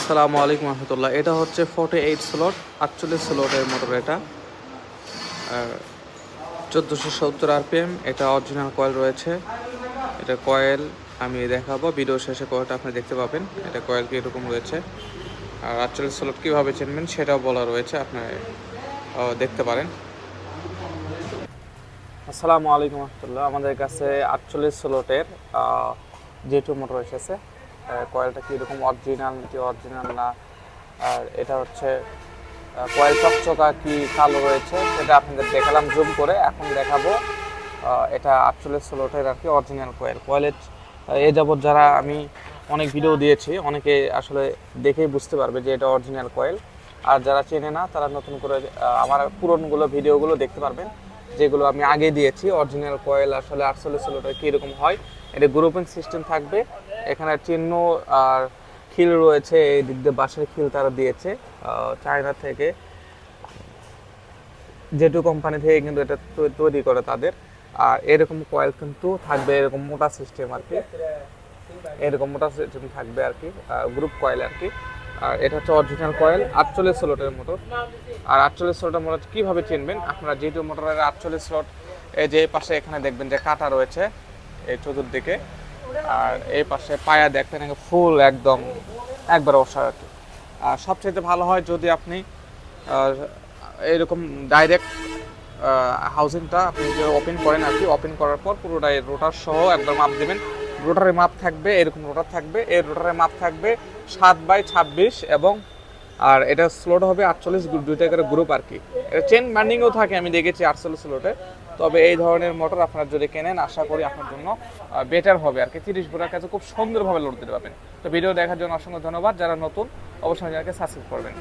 আসসালামু আলাইকুম রহমতুল্লাহ। এটা হচ্ছে ফোর্টি এইট স্লট আটচল্লিশ স্লটের মোটর এটা। চোদ্দোশো সত্তর আরপিএম এটা অরিজিনাল কয়েল রয়েছে। এটা কয়েল আমি দেখাবো ভিডিও শেষে কয়েলটা আপনি দেখতে পাবেন। এটা কয়েল কি এরকম রয়েছে। আর আটচল্লিশ স্লট কীভাবে চিনবেন, সেটাও বলা রয়েছে, আপনি দেখতে পারেন। আসসালামু আলাইকুম রহমতুল্লাহ। আমাদের কাছে আটচল্লিশ স্লটের জেটু মোটর এসেছে কয়েলটা কীরকম অরিজিনাল কি অরিজিনাল না? আর এটা হচ্ছে কয়েল চকচকা কি কালো রয়েছে সেটা আপনাদের দেখালাম জুম করে এখন দেখাবো। এটা আটচল্লিশ স্লটের আর কি অরিজিনাল কয়েল। কয়েলের এ যাবৎ যারা আমি অনেক ভিডিও দিয়েছি, অনেকে আসলে দেখেই বুঝতে পারবে যে এটা অরিজিনাল কয়েল। আর যারা চেনে না, তারা নতুন করে আমার পুরনোগুলো ভিডিওগুলো দেখতে পারবেন। যেগুলো আমি আগে দিয়েছি অরিজিনাল কয়েল আসলে আটচল্লিশ ষোলোটা কীরকম হয়, এটা গ্রুপিং সিস্টেম থাকবে। এখানে চিহ্ন আর খিল রয়েছে, এই দিক দিয়ে বাঁশের খিল তারা দিয়েছে চায়না থেকে। জেটু কোম্পানি থেকে কিন্তু এটা তৈরি করে তাদের। আর এরকম কয়েল কিন্তু থাকবে, এরকম মোটা সিস্টেম আর কি। এরকম মোটা সিস্টেম থাকবে আর কি গ্রুপ কয়েল আর কি। আর এটা হচ্ছে অরিজিনাল কয়েল আটচল্লিশ স্লটের মোটর আর আটচল্লিশ স্লটের মোটর কীভাবে চিনবেন? আপনারা যেহেতু মোটরের আটচল্লিশ স্লট এই যে পাশে এখানে দেখবেন যে কাটা রয়েছে এই চতুর্দিকে। আর এই পাশে পায়া দেখবেন ফুল একদম একবার অসার আর আর সবচেয়ে ভালো হয় যদি আপনি আহ, এরকম ডাইরেক্ট হাউজিংটা আপনি যে ওপেন করেন আর কি ওপেন করার পর পুরোটাই রোটার সহ একবার মাপ দেবেন। রোটারের মাপ থাকবে, এরকম রোটার থাকবে, এর রোটারের মাপ থাকবে সাত বাই ছাব্বিশ এবং, আর এটা স্লোট হবে আটচল্লিশ দুইটা করে গ্রুপ আর কি। এটা চেন বান্ডিংও থাকে, আমি দেখেছি আটচল্লিশ স্লোটে। তবে এই ধরনের মোটর আপনারা যদি কেনেন, আশা করি আপনার জন্য বেটার হবে আর কি। তিরিশ বোরার কাছে খুব সুন্দরভাবে লোড দিতে পারবেন। তো ভিডিও দেখার জন্য অসংখ্য ধন্যবাদ। যারা নতুন, অবশ্যই যাকে সাবস্ক্রাইব করবেন।